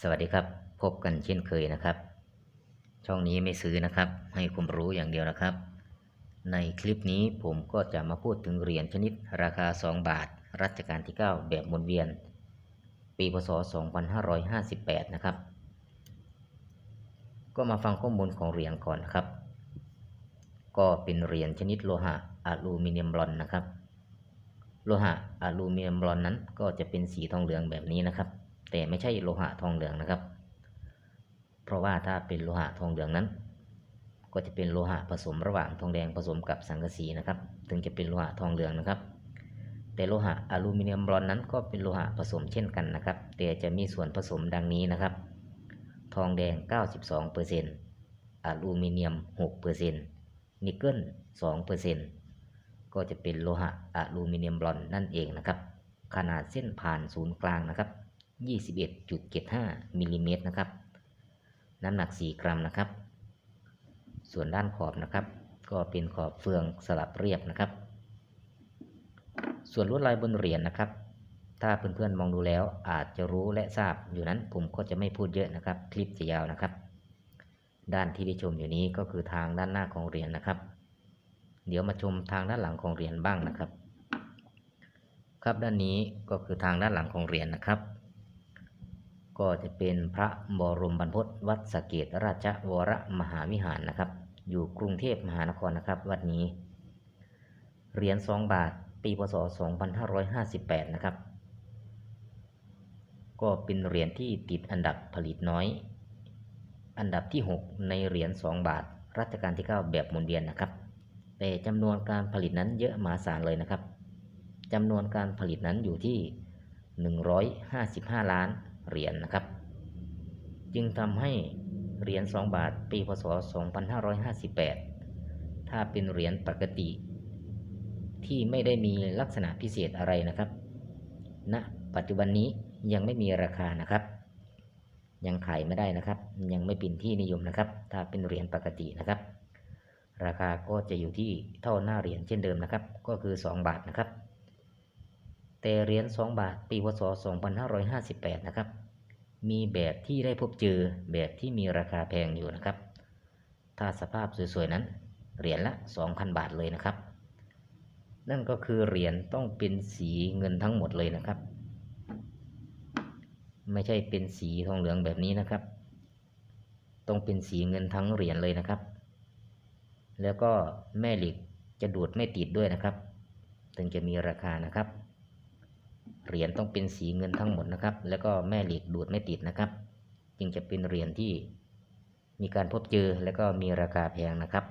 สวัสดีครับ พบกันเช่นเคยนะครับ ช่องนี้ไม่ซื้อนะครับ ให้ความรู้อย่างเดียวนะครับ ในคลิปนี้ผมก็จะมาพูดถึงเหรียญชนิดราคา 2 บาท รัชกาลที่ 9 แบบหมุนเวียน ปีพศ 2558 นะครับ ก็มาฟังข้อมูลของเหรียญก่อนนะครับ ก็เป็นเหรียญชนิดโลหะอลูมิเนียมบลอนนะครับ โลหะอลูมิเนียมบลอนนั้นก็จะเป็นสีทองเหลืองแบบนี้นะครับ แต่ไม่ใช่โลหะทองเหลืองนะครับ เพราะว่าถ้าเป็นโลหะทองเหลืองนั้น ก็จะเป็นโลหะผสมระหว่างทองแดงผสมกับสังกะสีนะครับ ถึงจะเป็นโลหะทองเหลืองนะครับ แต่โลหะอลูมิเนียมบอนนั้นก็เป็นโลหะผสมเช่นกันนะครับ แต่จะมีส่วนผสมดังนี้นะครับ ทองแดง 92%อลูมิเนียม 6%นิกเกิล 2%ก็จะเป็นโลหะอลูมิเนียมบอนนั่นเองนะครับ ขนาดเส้นผ่านศูนย์กลางนะครับ 21.75มิลลิเมตรนะครับ น้ำหนัก 4 กรัมนะครับ ส่วนด้านขอบนะครับ ก็เป็นขอบเฟืองสลับเรียบนะครับ ส่วนลวดลายบนเหรียญนะครับ ถ้าเพื่อนๆมองดูแล้วอาจจะรู้และทราบอยู่นั้นผมก็จะไม่พูดเยอะนะครับ คลิปจะยาวนะครับ ด้านที่ได้ชมอยู่นี้ก็คือทางด้านหน้าของเหรียญนะครับ เดี๋ยวมาชมทางด้านหลังของเหรียญบ้างนะครับ ครับด้านนี้ก็คือทางด้านหลังของเหรียญนะครับ ก็จะเป็นพระบรมบรรพตวัดสะเกตราชวรมหาวิหารนะครับ อยู่กรุงเทพมหานครนะครับ วัดนี้เหรียญ2บาทปีพศ 2558 นะครับ ก็เป็นเหรียญที่ติดอันดับผลิตน้อย อันดับที่ 6 ในเหรียญ2บาท รัชกาลที่ 9 แบบหมุนเวียนนะครับ แต่จำนวนการผลิตนั้นเยอะมหาศาลเลยนะครับจำนวนการผลิตนั้นอยู่ที่ 155 ล้าน เหรียญนนะครับ จึงทำให้เหรียญ2บาทปีพศ 2558 ถ้าเป็นเหรียญปกติ ที่ไม่ได้มีลักษณะพิเศษอะไรนะครับณปัจจุบันนี้ยังไม่มีราคานะครับ ยังขายไม่ได้นะครับ ยังไม่เป็นที่นิยมนะครับ ถ้าเป็นเหรียญปกตินะครับ ราคาก็จะอยู่ที่เท่าหน้าเหรียญเช่นเดิมนะครับ ก็คือ 2 บาทนะครับ แต่เหรียญ2บาท ปีพศ 2558 นะครับ มีแบบที่ได้พบเจอแบบที่มีราคาแพงอยู่นะครับ ถ้าสภาพสวยๆนั้นเหรียญละ 2,000 บาทเลยนะครับ นั่นก็คือเหรียญต้องเป็นสีเงินทั้งหมดเลยนะครับ ไม่ใช่เป็นสีทองเหลืองแบบนี้นะครับ ต้องเป็นสีเงินทั้งเหรียญเลยนะครับ แล้วก็แม่เหล็กจะดูดไม่ติดด้วยนะครับ ถึงจะมีราคานะครับ เหรียญต้องเป็นสีเงินทั้งหมดนะครับ แล้วก็แม่เหล็กดูดไม่ติดนะครับ จึงจะเป็นเหรียญที่มีการพบเจอและก็มีราคาแพงนะครับ